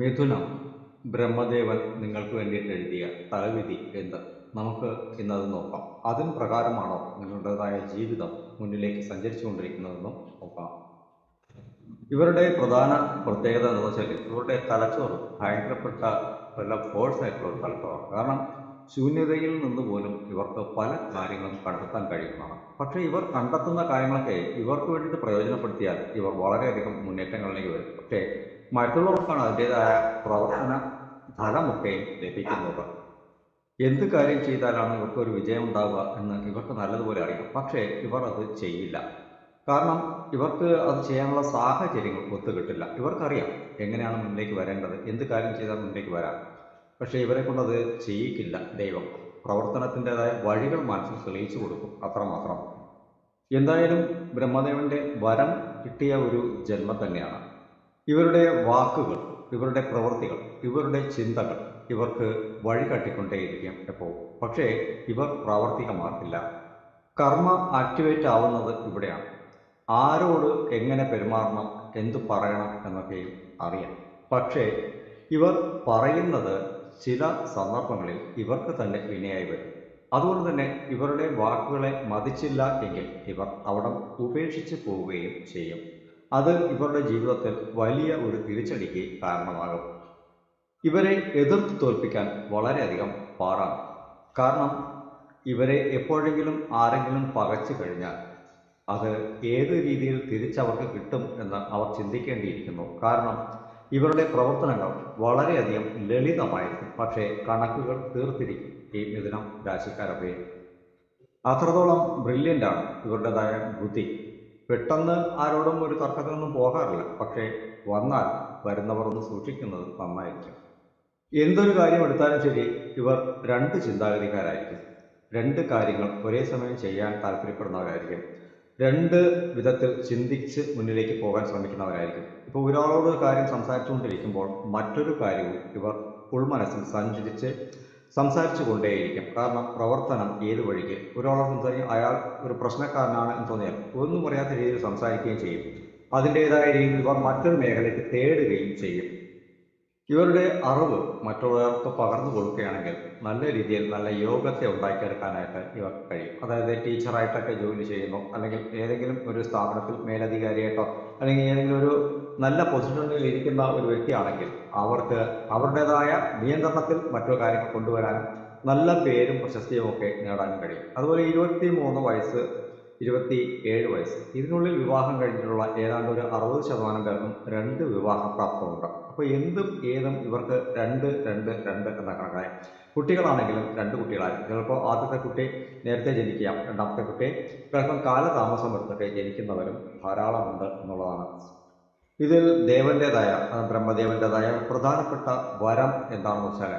മിഥുനം ബ്രഹ്മദേവൻ നിങ്ങൾക്ക് വേണ്ടിയിട്ട് എഴുതിയ തലവിധി എന്ത്? നമുക്ക് ഇന്നത് നോക്കാം. അതിന് പ്രകാരമാണോ നിങ്ങളുടേതായ ജീവിതം മുന്നിലേക്ക് സഞ്ചരിച്ചുകൊണ്ടിരിക്കുന്നതെന്നും നോക്കാം. ഇവരുടെ പ്രധാന പ്രത്യേകത എന്താണെന്ന് വെച്ചാൽ ഇവരുടെ തലച്ചോറ് ഭയങ്കരപ്പെട്ട വല്ല ഫോഴ്സ് ആയിട്ടുള്ള തലച്ചോറാണ്. കാരണം ശൂന്യതയിൽ നിന്ന് പോലും ഇവർക്ക് പല കാര്യങ്ങളും കണ്ടെത്താൻ കഴിയുന്നതാണ്. പക്ഷേ ഇവർ കണ്ടെത്തുന്ന കാര്യങ്ങളൊക്കെ ഇവർക്ക് വേണ്ടിയിട്ട് പ്രയോജനപ്പെടുത്തിയാൽ ഇവർ വളരെയധികം മുന്നേറ്റങ്ങളിലേക്ക് വരും. പക്ഷേ മറ്റുള്ളവർക്കാണ് അതിന്റെതായ പ്രവർത്തന ഫലമൊക്കെ ലഭിക്കുന്നത്. എന്ത് കാര്യം ചെയ്താലാണ് ഇവർക്ക് ഒരു വിജയം ഉണ്ടാവുക എന്ന് ഇവർക്ക് നല്ലതുപോലെ അറിയാം. പക്ഷേ ഇവർ അത് ചെയ്യില്ല. കാരണം ഇവർക്ക് അത് ചെയ്യാനുള്ള സാഹചര്യങ്ങൾ ഒത്തുകിട്ടില്ല. ഇവർക്കറിയാം എങ്ങനെയാണ് മുന്നിലേക്ക് വരേണ്ടത് എന്ത് കാര്യം ചെയ്താൽ മുന്നിലേക്ക് വരാം. പക്ഷേ ഇവരെ കൊണ്ടത് ചെയ്യിക്കില്ല ദൈവം. പ്രവർത്തനത്തിന്റെതായ വഴികൾ മനസ്സിൽ തെളിയിച്ചു കൊടുക്കും അത്രമാത്രം. എന്തായാലും ബ്രഹ്മദേവന്റെ വരം കിട്ടിയ ഒരു ജന്മം തന്നെയാണ്. ഇവരുടെ വാക്കുകൾ ഇവരുടെ പ്രവൃത്തികൾ ഇവരുടെ ചിന്തകൾ ഇവർക്ക് വഴി വഴികാട്ടിക്കൊണ്ടേയിരിക്കും എപ്പോൾ പക്ഷേ ഇവർ പ്രാവർത്തികമാക്കില്ല കർമ്മ ആക്ടിവേറ്റ് ആവുന്നത് ഇവിടെയാണ്. ആരോട് എങ്ങനെ പെരുമാറണം എന്തു പറയണം എന്നൊക്കെയും അറിയാം. പക്ഷേ ഇവർ പറയുന്നത് ചില സന്ദർഭങ്ങളിൽ ഇവർക്ക് തന്നെ വിനയായി വരും. അതുകൊണ്ട് തന്നെ ഇവരുടെ വാക്കുകളെ മതിച്ചില്ല എങ്കിൽ ഇവർ അവിടം ഉപേക്ഷിച്ച് പോവുകയും ചെയ്യും. അത് ഇവരുടെ ജീവിതത്തിൽ വലിയ ഒരു തിരിച്ചടിക്ക് കാരണമാകും. ഇവരെ എതിർത്ത് തോൽപ്പിക്കാൻ വളരെയധികം പാടാണ്. കാരണം ഇവരെ എപ്പോഴെങ്കിലും ആരെങ്കിലും പകച്ചു കഴിഞ്ഞാൽ അത് ഏത് രീതിയിൽ തിരിച്ചവർക്ക് കിട്ടും എന്ന് അവർ ചിന്തിക്കേണ്ടിയിരിക്കുന്നു. കാരണം ഇവരുടെ പ്രവർത്തനങ്ങൾ വളരെയധികം ലളിതമായിരിക്കും. പക്ഷേ കണക്കുകൾ തീർത്തിരിക്കും ഈ മിഥുനം രാശിക്കാരൊക്കെ. അത്രത്തോളം ബ്രില്യന്റാണ് ഇവരുടേതായ ബുദ്ധി. പെട്ടെന്ന് ആരോടും ഒരു തർക്കത്തിനൊന്നും പോകാറില്ല. പക്ഷേ വന്നാൽ വരുന്നവർ ഒന്ന് സൂക്ഷിക്കുന്നത് നന്നായിരിക്കും. എന്തൊരു കാര്യം എടുത്താലും ശരി ഇവർ രണ്ട് ചിന്താഗതിക്കാരായിരിക്കും. രണ്ട് കാര്യങ്ങൾ ഒരേ സമയം ചെയ്യാൻ താല്പര്യപ്പെടുന്നവരായിരിക്കും. രണ്ട് വിധത്തിൽ ചിന്തിച്ച് മുന്നിലേക്ക് പോകാൻ ശ്രമിക്കുന്നവരായിരിക്കും. ഇപ്പോൾ ഒരാളോട് ഒരു കാര്യം സംസാരിച്ചുകൊണ്ടിരിക്കുമ്പോൾ മറ്റൊരു കാര്യവും ഇവർ ഉൾമനസ്സിൽ സഞ്ചരിച്ച് സംസാരിച്ചു കൊണ്ടേയിരിക്കും. കാരണം പ്രവർത്തനം ഏത് വഴിക്ക്? ഒരാളോട് സംസാരിക്കും അയാൾ ഒരു പ്രശ്നക്കാരനാണ് എന്ന് തോന്നിയാൽ ഒന്നും പറയാത്ത രീതിയിൽ സംസാരിക്കുകയും ചെയ്യും. അതിന്റെതായ രീതിയിൽ മറ്റൊരു മേഖലയ്ക്ക് തേടുകയും ചെയ്യും. ഇവരുടെ അറിവ് മറ്റുള്ളവർക്ക് പകർന്നു കൊടുക്കുകയാണെങ്കിൽ നല്ല രീതിയിൽ നല്ല യോഗത്തെ ഉണ്ടാക്കിയെടുക്കാനായിട്ട് ഇവർക്ക് കഴിയും. അതായത് ടീച്ചറായിട്ടൊക്കെ ജോലി ചെയ്യുന്നു അല്ലെങ്കിൽ ഏതെങ്കിലും ഒരു സ്ഥാപനത്തിൽ മേലധികാരിയായിട്ടോ അല്ലെങ്കിൽ ഏതെങ്കിലും ഒരു നല്ല പൊസിഷനിൽ ഇരിക്കുന്ന ഒരു വ്യക്തിയാണെങ്കിൽ അവർക്ക് അവരുടേതായ നിയന്ത്രണത്തിൽ മറ്റു കാര്യങ്ങൾ കൊണ്ടുവരാനും നല്ല പേരും പ്രശസ്തിയും ഒക്കെ നേടാനും കഴിയും. അതുപോലെ ഇരുപത്തി മൂന്ന് വയസ്സ് ഇരുപത്തി ഏഴ് വയസ്സ്. ഇതിനുള്ളിൽ വിവാഹം കഴിഞ്ഞിട്ടുള്ള ഏതാണ്ട് ഒരു അറുപത് ശതമാനം പേർക്കും രണ്ട് വിവാഹ പ്രാപ്തമുണ്ട്. അപ്പോൾ എന്തും ഏതും ഇവർക്ക് രണ്ട് രണ്ട് രണ്ട് എന്ന കണക്കായി. കുട്ടികളാണെങ്കിലും രണ്ട് കുട്ടികളായിരിക്കും. ചിലപ്പോൾ ആദ്യത്തെ കുട്ടി നേരത്തെ ജനിക്കാം രണ്ടാമത്തെ കുട്ടി ചിലപ്പം കാലതാമസം എടുത്തൊക്കെ ജനിക്കുന്നവരും ധാരാളമുണ്ട് എന്നുള്ളതാണ്. ഇതിൽ ദേവന്റേതായ ബ്രഹ്മദേവന്റേതായ പ്രധാനപ്പെട്ട വരം എന്താണെന്ന് വെച്ചാൽ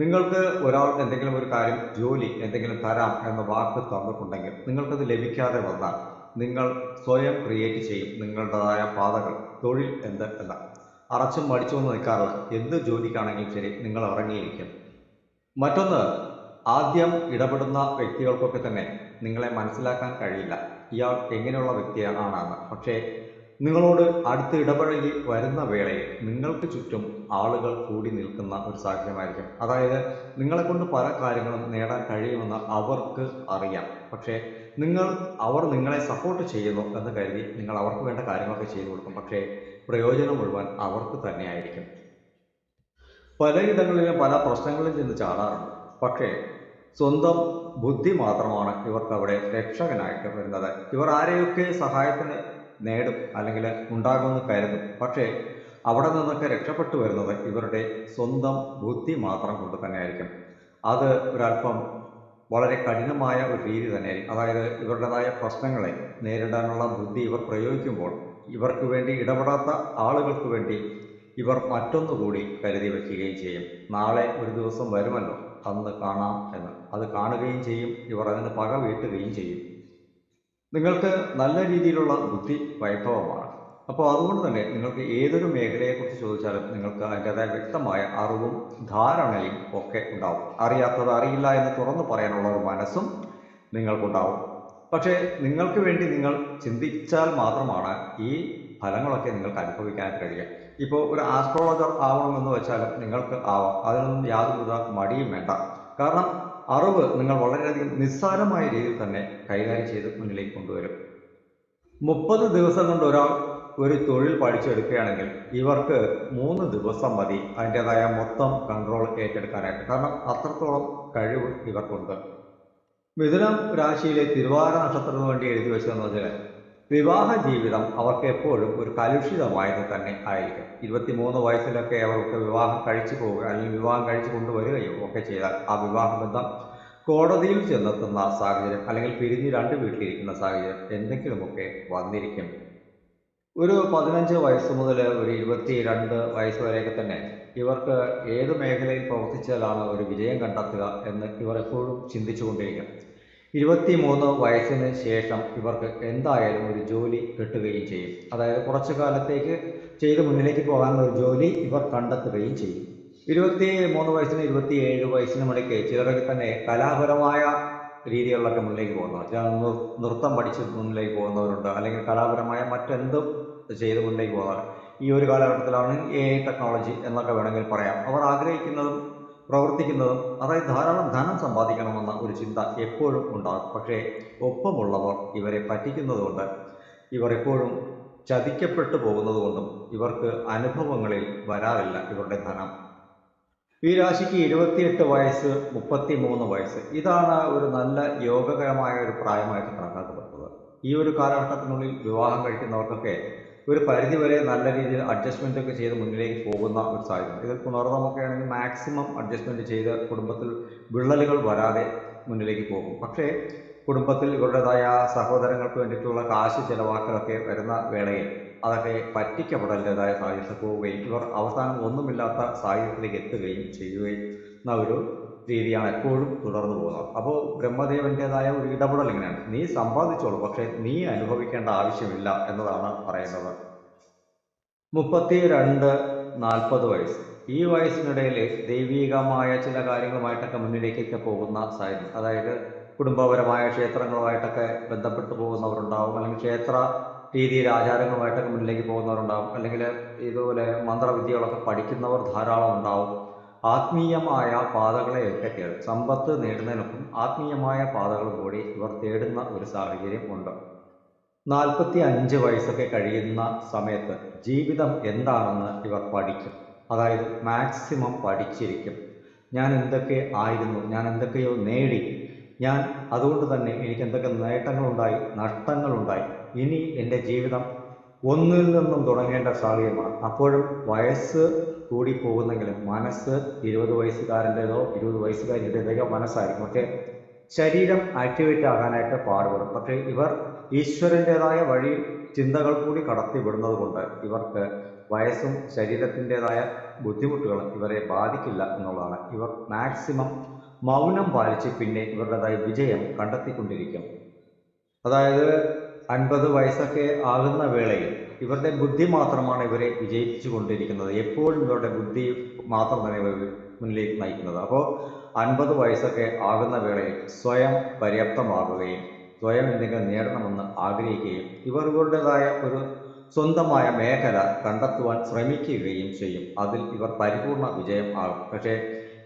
നിങ്ങൾക്ക് ഒരാൾ എന്തെങ്കിലും ഒരു കാര്യം ജോലി എന്തെങ്കിലും തരാം എന്ന വാക്ക് തന്നിട്ടുണ്ടെങ്കിൽ നിങ്ങൾക്കത് ലഭിക്കാതെ വന്നാൽ നിങ്ങൾ സ്വയം ക്രിയേറ്റ് ചെയ്യും നിങ്ങളുടേതായ പാതകൾ തൊഴിൽ എന്ത് എന്ന. അറച്ചും മടിച്ചും നിൽക്കാറില്ല. എന്ത് ജോലിക്കാണെങ്കിലും ശരി നിങ്ങൾ ഇറങ്ങിയിരിക്കും. മറ്റൊന്ന് ആദ്യം ഇടപെടുന്ന വ്യക്തികൾക്കൊക്കെ തന്നെ നിങ്ങളെ മനസ്സിലാക്കാൻ കഴിയില്ല. ഇയാൾ എങ്ങനെയുള്ള വ്യക്തിയാണെന്ന് പക്ഷേ നിങ്ങളോട് അടുത്ത് ഇടപഴകി വരുന്ന വേളയിൽ നിങ്ങൾക്ക് ചുറ്റും ആളുകൾ കൂടി നിൽക്കുന്ന ഒരു സാഹചര്യമായിരിക്കും. അതായത് നിങ്ങളെ കൊണ്ട് പല കാര്യങ്ങളും നേടാൻ കഴിയുമെന്ന് അവർക്ക് അറിയാം. പക്ഷേ നിങ്ങൾ അവർ നിങ്ങളെ സപ്പോർട്ട് ചെയ്യുന്നു എന്ന് കരുതി നിങ്ങൾ അവർക്ക് വേണ്ട കാര്യങ്ങളൊക്കെ ചെയ്തു കൊടുക്കും. പക്ഷേ പ്രയോജനം മുഴുവൻ അവർക്ക് തന്നെയായിരിക്കും. പലയിടങ്ങളിലും പല പ്രശ്നങ്ങളിൽ ചെന്ന് ചാടാറുണ്ട്. പക്ഷേ സ്വന്തം ബുദ്ധി മാത്രമാണ് ഇവർക്ക് അവിടെ രക്ഷകനായിട്ട് വരുന്നത്. ഇവർ ആരെയൊക്കെ സഹായത്തിന് നേടും അല്ലെങ്കിൽ ഉണ്ടാകുമെന്ന് കരുതും. പക്ഷേ അവിടെ നിന്നൊക്കെ രക്ഷപ്പെട്ടു വരുന്നത് ഇവരുടെ സ്വന്തം ബുദ്ധി മാത്രം കൊണ്ട് തന്നെയായിരിക്കും. അത് ഒരല്പം വളരെ കഠിനമായ ഒരു രീതി തന്നെയായിരിക്കും. അതായത് ഇവരുടേതായ പ്രശ്നങ്ങളെ നേരിടാനുള്ള ബുദ്ധി ഇവർ പ്രയോഗിക്കുമ്പോൾ ഇവർക്ക് വേണ്ടി ഇടപെടാത്ത ആളുകൾക്ക് വേണ്ടി ഇവർ മറ്റൊന്നുകൂടി കരുതി വയ്ക്കുകയും ചെയ്യും. നാളെ ഒരു ദിവസം വരുമല്ലോ അന്ന് കാണാം എന്ന്. അത് കാണുകയും ചെയ്യും ഇവർ അതിന് പക വീട്ടുകയും ചെയ്യും. നിങ്ങൾക്ക് നല്ല രീതിയിലുള്ള ബുദ്ധി വൈഭവമാണ്. അപ്പോൾ അതുകൊണ്ട് തന്നെ നിങ്ങൾക്ക് ഏതൊരു മേഖലയെക്കുറിച്ച് ചോദിച്ചാലും നിങ്ങൾക്ക് അതിന്റെതായ വ്യക്തമായ അറിവും ധാരണയും ഒക്കെ ഉണ്ടാവും. അറിയാത്തത് അറിയില്ല എന്ന് തുറന്നു പറയാനുള്ള ഒരു മനസ്സും നിങ്ങൾക്കുണ്ടാവും. പക്ഷേ നിങ്ങൾക്ക് വേണ്ടി നിങ്ങൾ ചിന്തിച്ചാൽ മാത്രമാണ് ഈ ഫലങ്ങളൊക്കെ നിങ്ങൾക്ക് അനുഭവിക്കാൻ കഴിയുക. ഇപ്പോൾ ഒരു ആസ്ട്രോളജർ ആവണമെന്ന് വെച്ചാലും നിങ്ങൾക്ക് ആവാം. അതിനൊന്നും യാതൊരുവിധ മടിയും വേണ്ട. കാരണം അറിവ് നിങ്ങൾ വളരെയധികം നിസ്സാരമായ രീതിയിൽ തന്നെ കൈകാര്യം ചെയ്ത് മുന്നിലേക്ക് കൊണ്ടുവരും. മുപ്പത് ദിവസം കൊണ്ട് ഒരാൾ ഒരു തൊഴിൽ പഠിച്ചെടുക്കുകയാണെങ്കിൽ ഇവർക്ക് മൂന്ന് ദിവസം മതി അതിന്റെതായ മൊത്തം കൺട്രോൾ ഏറ്റെടുക്കാനായിട്ട്. കാരണം അത്രത്തോളം കഴിവ് ഇവർക്കുണ്ട്. മിഥുനം രാശിയിലെ തിരുവാര നക്ഷത്രത്തിന് വേണ്ടി എഴുതി വെച്ചതെന്ന് വെച്ചാൽ വിവാഹ ജീവിതം അവർക്ക് എപ്പോഴും ഒരു കലുഷിതമായത് തന്നെ ആയിരിക്കും. ഇരുപത്തിമൂന്ന് വയസ്സിലൊക്കെ അവർക്ക് വിവാഹം കഴിച്ചു പോവുക അല്ലെങ്കിൽ വിവാഹം കഴിച്ചു കൊണ്ടുവരികയോ ഒക്കെ ചെയ്താൽ ആ വിവാഹ ബന്ധം കോടതിയിൽ ചെന്നെത്തുന്ന സാഹചര്യം അല്ലെങ്കിൽ പിരിഞ്ഞ് രണ്ട് വീട്ടിലിരിക്കുന്ന സാഹചര്യം എന്തെങ്കിലുമൊക്കെ വന്നിരിക്കും. ഒരു പതിനഞ്ച് വയസ്സ് മുതൽ ഒരു ഇരുപത്തി രണ്ട് വയസ്സ് വരെയൊക്കെ തന്നെ ഇവർക്ക് ഏത് മേഖലയിൽ പ്രവർത്തിച്ചാലാണ് ഒരു വിജയം കണ്ടെത്തുക എന്ന് ഇവർ എപ്പോഴും ചിന്തിച്ചുകൊണ്ടിരിക്കും. ഇരുപത്തി മൂന്ന് വയസ്സിന് ശേഷം ഇവർക്ക് എന്തായാലും ഒരു ജോലി കിട്ടുകയും ചെയ്യും. അതായത് കുറച്ചു കാലത്തേക്ക് ചെയ്ത് മുന്നിലേക്ക് പോകാനുള്ള ഒരു ജോലി ഇവർ കണ്ടെത്തുകയും ചെയ്യും. ഇരുപത്തി മൂന്ന് വയസ്സിന് ഇരുപത്തി ഏഴ് വയസ്സിന് ഇടയ്ക്ക് ചിലരൊക്കെ തന്നെ കലാപരമായ രീതികളിലൊക്കെ മുന്നിലേക്ക് പോകുന്നവർ ചില നൃത്തം പഠിച്ച് മുന്നിലേക്ക് പോകുന്നവരുണ്ട് അല്ലെങ്കിൽ കലാപരമായ മറ്റെന്തും ചെയ്ത് മുന്നിലേക്ക് പോകുന്നവർ. ഈ ഒരു കാലഘട്ടത്തിലാണ് എ ടെക്നോളജി എന്നൊക്കെ വേണമെങ്കിൽ പറയാം. അവർ ആഗ്രഹിക്കുന്നതും പ്രവർത്തിക്കുന്നതും അതായത് ധാരാളം ധനം സമ്പാദിക്കണമെന്ന ഒരു ചിന്ത എപ്പോഴും ഉണ്ടാകും. പക്ഷേ ഒപ്പമുള്ളവർ ഇവരെ പറ്റിക്കുന്നതുകൊണ്ട് ഇവർ എപ്പോഴും ചതിക്കപ്പെട്ടു പോകുന്നതുകൊണ്ടും ഇവർക്ക് അനുഭവങ്ങളിൽ വരാറില്ല ഇവരുടെ ധനം. ഈ രാശിക്ക് ഇരുപത്തിയെട്ട് വയസ്സ് മുപ്പത്തി മൂന്ന് വയസ്സ് ഇതാണ് ഒരു നല്ല യോഗകരമായ ഒരു പ്രായമായിട്ട് കണക്കാക്കപ്പെടുന്നത്. ഈ ഒരു കാലഘട്ടത്തിനുള്ളിൽ വിവാഹം കഴിക്കുന്നവർക്കൊക്കെ ഒരു പരിധി വരെ നല്ല രീതിയിൽ അഡ്ജസ്റ്റ്മെന്റ് ഒക്കെ ചെയ്ത് മുന്നിലേക്ക് പോകുന്ന ഒരു സാഹചര്യം. ഇത് പുനർന്നമൊക്കെ ആണെങ്കിൽ മാക്സിമം അഡ്ജസ്റ്റ്മെന്റ് ചെയ്ത് കുടുംബത്തിൽ വിള്ളലുകൾ വരാതെ മുന്നിലേക്ക് പോകും. പക്ഷേ കുടുംബത്തിൽ ഇവരുടേതായ സഹോദരങ്ങൾക്ക് വേണ്ടിയിട്ടുള്ള കാശ് ചിലവാക്കലൊക്കെ വരുന്ന വേളയിൽ അതൊക്കെ പറ്റിക്കപ്പെടലിന്റെതായ സാഹചര്യത്തിൽ പോവുകയും ഇവർ അവസാനം ഒന്നുമില്ലാത്ത സാഹചര്യത്തിലേക്ക് എത്തുകയും ചെയ്യുകയും എന്ന ഒരു രീതിയാണ് എപ്പോഴും തുടർന്നു പോകുന്നത്. അപ്പോൾ ബ്രഹ്മദേവന്റെതായ ഒരു ഇടപെടൽ ഇങ്ങനെയാണ്. നീ സമ്പാദിച്ചോളൂ പക്ഷേ നീ അനുഭവിക്കേണ്ട ആവശ്യമില്ല എന്നതാണ് പറയുന്നത്. മുപ്പത്തി രണ്ട് നാൽപ്പത് വയസ്സ്. ഈ വയസ്സിനിടയിൽ ദൈവീകമായ ചില കാര്യങ്ങളുമായിട്ടൊക്കെ മുന്നിലേക്കൊക്കെ പോകുന്ന സാഹചര്യം. അതായത് കുടുംബപരമായ ക്ഷേത്രങ്ങളുമായിട്ടൊക്കെ ബന്ധപ്പെട്ട് പോകുന്നവരുണ്ടാവും അല്ലെങ്കിൽ ക്ഷേത്ര രീതിയിൽ ആചാരങ്ങളുമായിട്ടൊക്കെ മുന്നിലേക്ക് പോകുന്നവരുണ്ടാവും അല്ലെങ്കിൽ ഇതുപോലെ മന്ത്രവിദ്യകളൊക്കെ പഠിക്കുന്നവർ ധാരാളം ഉണ്ടാവും. ആത്മീയമായ പാതകളെയൊക്കെ തേടും. സമ്പത്ത് നേടുന്നതിനൊപ്പം ആത്മീയമായ പാതകളും കൂടി ഇവർ തേടുന്ന ഒരു സാഹചര്യം ഉണ്ട്. നാൽപ്പത്തി അഞ്ച് വയസ്സൊക്കെ കഴിയുന്ന സമയത്ത് ജീവിതം എന്താണെന്ന് ഇവർ പഠിക്കും. അതായത് മാക്സിമം പഠിച്ചിരിക്കും. ഞാൻ എന്തൊക്കെ ആയിരുന്നു? ഞാൻ എന്തൊക്കെയോ നേടി. ഞാൻ അതുകൊണ്ട് തന്നെ എനിക്ക് എന്തൊക്കെ നേട്ടങ്ങളുണ്ടായി നഷ്ടങ്ങളുണ്ടായി. ഇനി എന്റെ ജീവിതം ഒന്നിൽ നിന്നും തുടങ്ങേണ്ട സാഹചര്യമാണ്. അപ്പോഴും വയസ്സ് കൂടി പോകുന്നെങ്കിലും മനസ്സ് ഇരുപത് വയസ്സുകാരന്റെതോ ഇരുപത് വയസ്സുകാരിന്റെതോ മനസ്സായിരിക്കും. പക്ഷേ ശരീരം ആക്ടിവേറ്റ് ആകാനായിട്ട് പാടുപെടും. പക്ഷേ ഇവർ ഈശ്വരന്റെതായ വഴി ചിന്തകൾ കൂടി കടത്തിവിടുന്നത് കൊണ്ട് ഇവർക്ക് വയസ്സും ശരീരത്തിന്റെതായ ബുദ്ധിമുട്ടുകളും ഇവരെ ബാധിക്കില്ല എന്നുള്ളതാണ്. ഇവർ മാക്സിമം മൗനം പാലിച്ച് പിന്നെ ഇവരുടേതായ വിജയം കണ്ടെത്തിക്കൊണ്ടിരിക്കും. അതായത് അൻപത് വയസ്സൊക്കെ ആകുന്ന വേളയിൽ ഇവരുടെ ബുദ്ധി മാത്രമാണ് ഇവരെ വിജയിപ്പിച്ചു കൊണ്ടിരിക്കുന്നത്. എപ്പോഴും ഇവരുടെ ബുദ്ധി മാത്രം തന്നെ ഇവർ മുന്നിലേക്ക് നയിക്കുന്നത്. അപ്പോൾ അൻപത് വയസ്സൊക്കെ ആകുന്ന വേളയിൽ സ്വയം പര്യാപ്തമാകുകയും സ്വയം എന്തെങ്കിലും നേടണമെന്ന് ആഗ്രഹിക്കുകയും ഇവർ ഇവരുടേതായ ഒരു സ്വന്തമായ മേഖല കണ്ടെത്തുവാൻ ശ്രമിക്കുകയും ചെയ്യും. അതിൽ ഇവർ പരിപൂർണ വിജയം ആകും. പക്ഷേ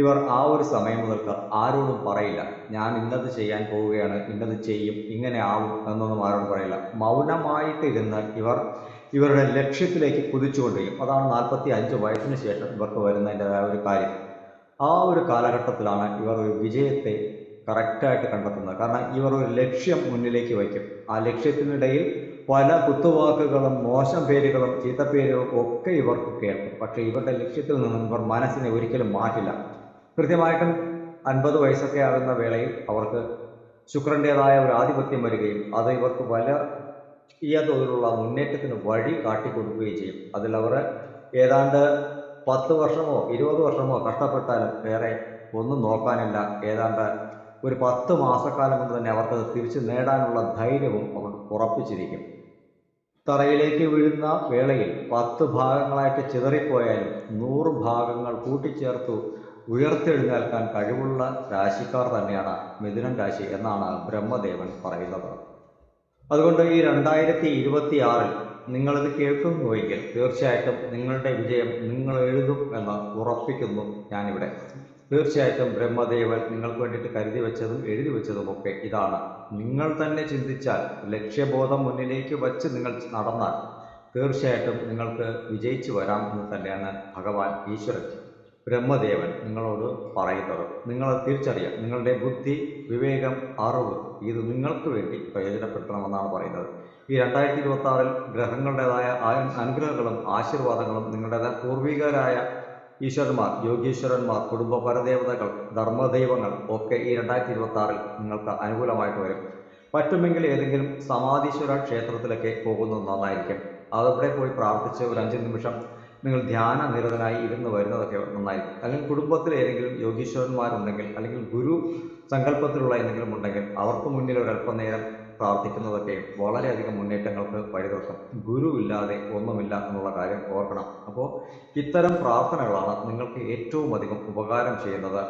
ഇവർ ആ ഒരു സമയം മുതൽക്ക് ആരോടും പറയില്ല. ഞാൻ ഇന്നത് ചെയ്യാൻ പോവുകയാണ് ഇന്നത് ചെയ്യും ഇങ്ങനെ ആവും എന്നൊന്നും ആരോടും പറയില്ല. മൗനമായിട്ട് മൗനമായിട്ടിരുന്ന് ഇവർ ഇവരുടെ ലക്ഷ്യത്തിലേക്ക് കുതിച്ചുകൊണ്ടിരിക്കും. അതാണ് നാൽപ്പത്തി അഞ്ച് വയസ്സിന് ശേഷം ഇവർക്ക് വരുന്നതിന്റെതായ ഒരു കാര്യം. ആ ഒരു കാലഘട്ടത്തിലാണ് ഇവർ ഒരു വിജയത്തെ കറക്റ്റായിട്ട് കണ്ടെത്തുന്നത്. കാരണം ഇവർ ഒരു ലക്ഷ്യം മുന്നിലേക്ക് വയ്ക്കും. ആ ലക്ഷ്യത്തിനിടയിൽ പല കുത്തുവാക്കുകളും മോശം പേരുകളും ചീത്തപ്പേരുകളും ഒക്കെ ഇവർക്ക് കേൾക്കും. പക്ഷേ ഇവരുടെ ലക്ഷ്യത്തിൽ നിന്നും ഇവർ മനസ്സിനെ ഒരിക്കലും മാറ്റില്ല. കൃത്യമായിട്ടും അൻപത് വയസ്സൊക്കെ ആകുന്ന വേളയിൽ അവർക്ക് ശുക്രന്റെതായ ഒരു ആധിപത്യം വരികയും അത് ഇവർക്ക് വലിയ തോതിലുള്ള മുന്നേറ്റത്തിന് വഴി കാട്ടിക്കൊടുക്കുകയും ചെയ്യും. അതിൽ അവർ ഏതാണ്ട് പത്ത് വർഷമോ ഇരുപത് വർഷമോ കഷ്ടപ്പെട്ടാലും വേറെ ഒന്നും നോക്കാനില്ല. ഏതാണ്ട് ഒരു പത്ത് മാസക്കാലം കൊണ്ട് തന്നെ അവർക്കത് തിരിച്ചു നേടാനുള്ള ധൈര്യവും അവർ ഉറപ്പിച്ചിരിക്കും. തറയിലേക്ക് വീഴുന്ന വേളയിൽ പത്ത് ഭാഗങ്ങളായിട്ട് ചിതറിപ്പോയാലും നൂറ് ഭാഗങ്ങൾ കൂട്ടിച്ചേർത്തു ഉയർത്തെഴുന്നേൽക്കാൻ കഴിവുള്ള രാശിക്കാർ തന്നെയാണ് മിഥുനം രാശി എന്നാണ് ബ്രഹ്മദേവൻ പറയുന്നത്. അതുകൊണ്ട് ഈ രണ്ടായിരത്തി ഇരുപത്തി ആറിൽ നിങ്ങളിത് കേൾക്കുന്നുവെങ്കിൽ തീർച്ചയായിട്ടും നിങ്ങളുടെ വിജയം നിങ്ങൾ എഴുതും എന്ന് ഉറപ്പിക്കുന്നു ഞാനിവിടെ. തീർച്ചയായിട്ടും ബ്രഹ്മദേവൻ നിങ്ങൾക്ക് വേണ്ടിയിട്ട് കരുതി വെച്ചതും എഴുതി വെച്ചതും ഒക്കെ ഇതാണ്. നിങ്ങൾ തന്നെ ചിന്തിച്ചാൽ ലക്ഷ്യബോധം മുന്നിലേക്ക് വച്ച് നിങ്ങൾ നടന്നാൽ തീർച്ചയായിട്ടും നിങ്ങൾക്ക് വിജയിച്ചു വരാം എന്ന് തന്നെയാണ് ഭഗവാൻ ഈശ്വരൻ ബ്രഹ്മദേവൻ നിങ്ങളോട് പറയുന്നത്. നിങ്ങൾ തിരിച്ചറിയാം നിങ്ങളുടെ ബുദ്ധി വിവേകം അറിവ് ഇത് നിങ്ങൾക്ക് വേണ്ടി പ്രയോജനപ്പെടുത്തണമെന്നാണ് പറയുന്നത്. ഈ രണ്ടായിരത്തി ഇരുപത്തി ആറിൽ ഗ്രഹങ്ങളുടേതായ അനുഗ്രഹങ്ങളും ആശീർവാദങ്ങളും നിങ്ങളുടേതായ പൂർവികരായ ഈശ്വരന്മാർ യോഗീശ്വരന്മാർ കുടുംബ പരദേവതകൾ ധർമ്മദൈവങ്ങൾ ഒക്കെ ഈ രണ്ടായിരത്തി ഇരുപത്തി ആറിൽ നിങ്ങൾക്ക് അനുകൂലമായിട്ട് വരും. പറ്റുമെങ്കിൽ ഏതെങ്കിലും സമാധീശ്വര ക്ഷേത്രത്തിലൊക്കെ പോകുന്നത് നന്നായിരിക്കും. അവിടെ പോയി പ്രാർത്ഥിച്ച് ഒരു അഞ്ച് നിമിഷം നിങ്ങൾ ധ്യാന നിരതനായി ഇരുന്ന് വരുന്നതൊക്കെ നന്നായിരിക്കും അല്ലെങ്കിൽ കുടുംബത്തിൽ ഏതെങ്കിലും യോഗീശ്വരന്മാരുണ്ടെങ്കിൽ അല്ലെങ്കിൽ ഗുരു സങ്കല്പത്തിലുള്ള എന്തെങ്കിലും ഉണ്ടെങ്കിൽ അവർക്ക് മുന്നിൽ ഒരല്പം നേരം പ്രാർത്ഥിക്കുന്നതൊക്കെ വളരെയധികം മുന്നേറ്റങ്ങൾക്ക് വഴിതുറക്കും ഗുരു ഇല്ലാതെ ഒന്നുമില്ല എന്നുള്ള കാര്യം ഓർക്കണം. അപ്പോൾ ഇത്തരം പ്രാർത്ഥനകളാണ് നിങ്ങൾക്ക് ഏറ്റവും അധികം ഉപകാരം ചെയ്യുന്നത്.